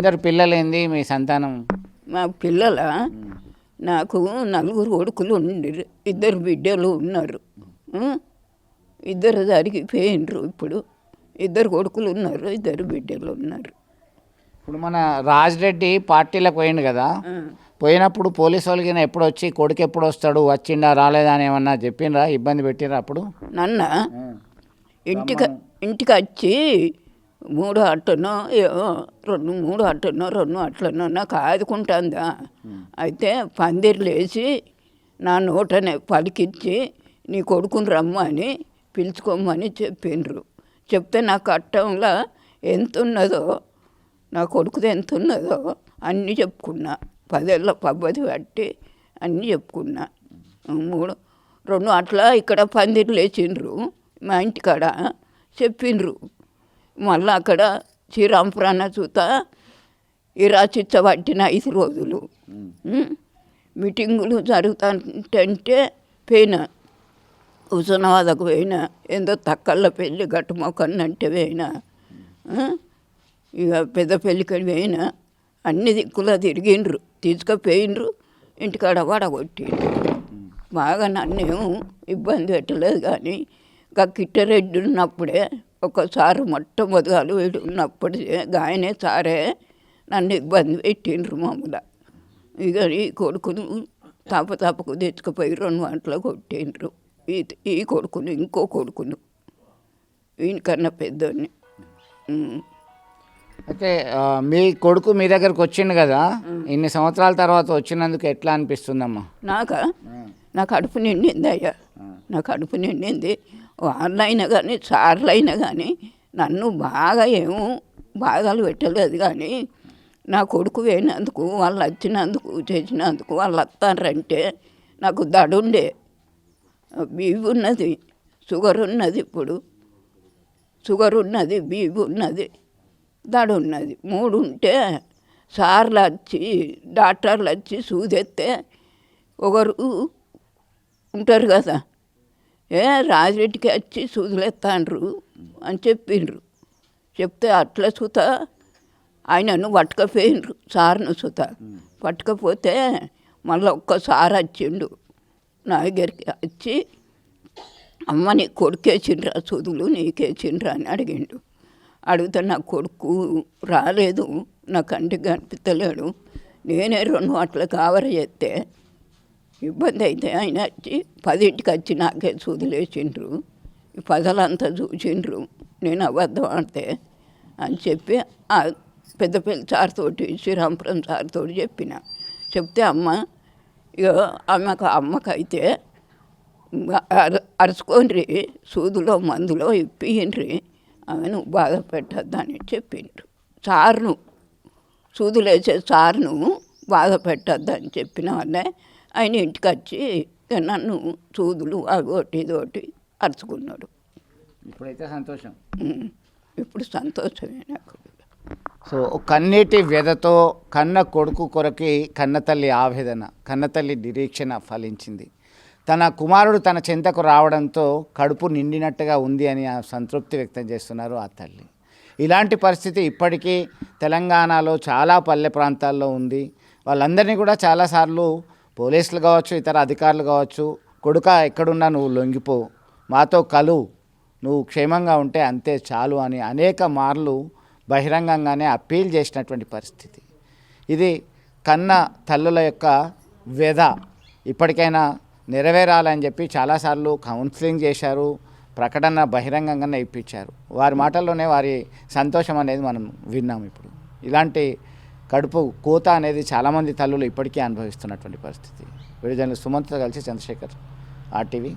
ఎందరు పిల్లలేంది మీ సంతానం? మా పిల్లల? నాకు నలుగురు కొడుకులు ఉండిరు ఇద్దరు బిడ్డలు ఉన్నారు? ఇద్దరు జరిగిపోయినరు ఇప్పుడు. ఇద్దరు కొడుకులు ఉన్నారు ఇద్దరు బిడ్డలు ఉన్నారు. ఇప్పుడు మన రాజ్రెడ్డి పార్టీలకు పోయిండు కదా. పోయినప్పుడు పోలీసు వాళ్ళకి ఎప్పుడు వచ్చి కొడుకు ఎప్పుడు వస్తాడు వచ్చిండా రాలేదా అని ఏమన్నా చెప్పిండ్రా ఇబ్బంది పెట్టిండ్రా అప్పుడు? నన్న? ఇంటికి ఇంటికి వచ్చి మూడు అట్టనో ఏవో రెండు మూడు అట్టనో రెండు అట్లనో నాకు ఆదుకుంటుందా అయితే పందిర్లు లేచి నా నోటనే పలికిచ్చి నీ కొడుకుని రమ్మని పిలుచుకోమని చెప్పిండ్రు. చెప్తే నా కట్టంలో ఎంత ఉన్నదో నా కొడుకుది ఎంత ఉన్నదో అన్నీ చెప్పుకున్నా. పదేళ్ళ పబ్బది పట్టి అన్నీ చెప్పుకున్నా. మూడు రెండు అట్లా ఇక్కడ పందిర్లు లేచిండ్రు మా ఇంటికాడ. చెప్పిండ్రు. మళ్ళీ అక్కడ శ్రీరాంపురాణ చూత ఈ రాచిచ్చ పట్టిన ఐదు రోజులు? మీటింగులు జరుగుతుంటే పోయినా హుసనాబాద్కు పోయినా ఏందో తక్కళ్ళ పెళ్ళి గట్టు మొక్కన్నంటే పోయినా? ఇక పెద్ద పెళ్ళికి పోయినా అన్ని దిక్కులా తిరిగిండ్రు తీసుకుపోయిండ్రు ఇంటికాడ వడగొట్టిండ్రు బాగా నన్నేం ఇబ్బంది పెట్టలేదు కానీ కిట్టరెడ్డి ఉన్నప్పుడే ఒకసారి మొట్టమొదలు వీడు ఉన్నప్పుడే ఆయనే సారే నన్ను ఇబ్బంది పెట్టిండ్రు మామూలు. ఇక ఈ కొడుకును తప్ప తప్పకు తెచ్చుకుపోయి రెండు గంటలు కొట్టిండ్రు. ఈ ఈ కొడుకును ఇంకో కొడుకును. వీనికన్నా పెద్దోని అయితే మీ కొడుకు మీ దగ్గరకు వచ్చిండు కదా? ఇన్ని సంవత్సరాల తర్వాత వచ్చినందుకు ఎట్లా అనిపిస్తుందమ్మా? నాక? నా కడుపు నిండింది అయ్యా నా కడుపు నిండింది. వాళ్ళైనా కానీ సార్లైనా కానీ నన్ను బాగా ఏమో బాధలు పెట్టలేదు కానీ నా కొడుకు పోయినందుకు వాళ్ళు వచ్చినందుకు చేసినందుకు వాళ్ళు వస్తారంటే నాకు దడుండే. బీబీ ఉన్నది షుగర్ ఉన్నది ఇప్పుడు. షుగర్ ఉన్నది బీబీ ఉన్నది దడు ఉన్నది మూడు ఉంటే సార్లు వచ్చి డాక్టర్లు వచ్చి సూదెత్తే ఒకరు ఉంటారు కదా. ఏ రాజరెడ్డికి వచ్చి సూదులేస్తాండ్రు అని చెప్పిండ్రు. చెప్తే అట్లా సుత ఆయనను పట్టుకపోయిండ్రు సార్ను సుత. పట్టుకపోతే మళ్ళీ ఒక్కసారి వచ్చిండు. నా దగ్గరికి వచ్చి అమ్మ నీ కొడుకేసిండ్రా సూదులు నీకేసిండ్రా అని అడిగిండు. అడిగితే నా కొడుకు రాలేదు నా కంటికి కనిపించలేడు నేనే రెండు అట్లా కవర్ చేస్తే ఇబ్బంది అయితే ఆయన వచ్చి పదింటికి వచ్చి నాకే సూదులేసిండ్రు. ఈ పదలంతా చూసిండ్రు. నేను అబద్ధం ఆడితే అని చెప్పి ఆ పెద్దపల్లి సార్తోటి శ్రీరాంపురం సార్తోటి చెప్పిన. చెప్తే అమ్మ ఇక ఆమెకు అమ్మకైతే అరుచుకోండి సూదులో మందులో ఇప్పియండ్రి ఆమెను బాధ పెట్టద్దని చెప్పిండ్రు. సార్ను సూదులేసే సార్ను బాధ పెట్టద్దని చెప్పిన వాళ్ళే ఆయన ఇంటికి వచ్చి నన్ను సూదులు అగోటి ఇదోటి అరుచుకున్నాడు. ఇప్పుడైతే సంతోషం. ఇప్పుడు సంతోషమే నాకు. సో కన్నీటి వ్యధతో కన్న కొడుకు కొరకి కన్నతల్లి ఆవేదన కన్నతల్లి నిరీక్షణ ఫలించింది. తన కుమారుడు తన చెంతకు రావడంతో కడుపు నిండినట్టుగా ఉంది అని ఆ సంతృప్తి వ్యక్తం చేస్తున్నారు ఆ తల్లి. ఇలాంటి పరిస్థితి ఇప్పటికీ తెలంగాణలో చాలా పల్లె ప్రాంతాల్లో ఉంది. వాళ్ళందరినీ కూడా చాలాసార్లు పోలీసులు కావచ్చు ఇతర అధికారులు కావచ్చు కొడుక ఎక్కడున్నా నువ్వు లొంగిపో మాతో కలు నువ్వు క్షేమంగా ఉంటే అంతే చాలు అని అనేక మార్లు బహిరంగంగానే అప్పీల్ చేసినటువంటి పరిస్థితి. ఇది కన్న తల్లుల యొక్క వ్యధ. ఇప్పటికైనా నెరవేరాలని చెప్పి చాలాసార్లు కౌన్సిలింగ్ చేశారు ప్రకటన బహిరంగంగానే ఇప్పించారు. వారి మాటల్లోనే వారి సంతోషం అనేది మనం విన్నాం ఇప్పుడు. ఇలాంటి కడుపు కోత అనేది చాలామంది తల్లులు ఇప్పటికీ అనుభవిస్తున్నటువంటి పరిస్థితి. విడుదల సుమంత్తో కలిసి చంద్రశేఖర్ ఆర్టీవీ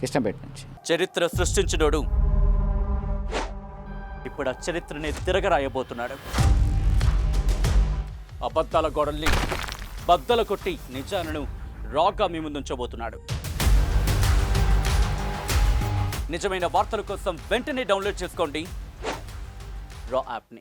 కృష్ణపేట నుంచి. చరిత్ర సృష్టించినోడు. ఇప్పుడు ఆ చరిత్రని తిరగరాయబోతున్నాడు. అబద్ధాల గోడల్ని బద్దలు కొట్టి నిజాలను రాగా మీ ముందుంచబోతున్నాడు. నిజమైన వార్తల కోసం వెంటనే డౌన్లోడ్ చేసుకోండి. రా యాప్ని.